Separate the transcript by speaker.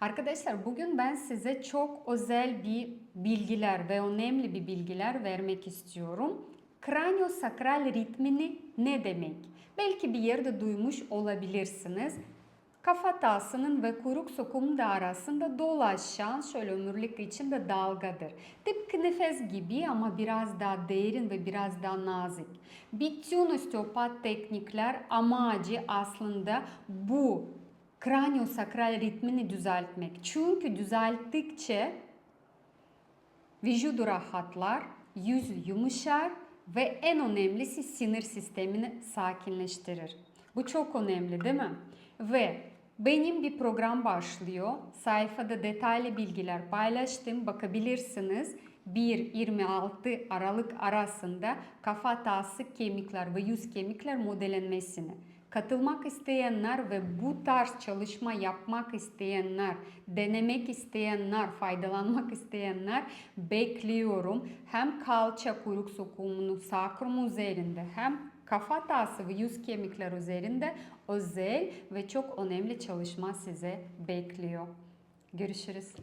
Speaker 1: Arkadaşlar bugün ben size çok özel bir bilgiler ve önemli bir bilgiler vermek istiyorum. Kraniosakral ritmini ne demek? Belki bir yerde duymuş olabilirsiniz. Kafatasının ve kuyruk sokumunda arasında dolaşan şöyle omurilik içinde dalgadır. Tıpkı nefes gibi ama biraz daha derin ve biraz daha nazik. Bütün osteopat teknikler amacı aslında bu kraniosakral ritmini düzeltmek. Çünkü düzelttikçe vücudu rahatlar, yüz yumuşar ve en önemlisi sinir sistemini sakinleştirir. Bu çok önemli değil mi? Ve benim bir program başlıyor. Sayfada detaylı bilgiler paylaştım. Bakabilirsiniz. 1-26 Aralık arasında kafa tası kemikler ve yüz kemikler modellenmesini. Katılmak isteyenler ve bu tarz çalışma yapmak isteyenler, denemek isteyenler, faydalanmak isteyenler bekliyorum. Hem kalça kuyruk sokumunu sakrum üzerinde hem kafa tası ve yüz kemikler üzerinde özel ve çok önemli çalışma size bekliyor. Görüşürüz.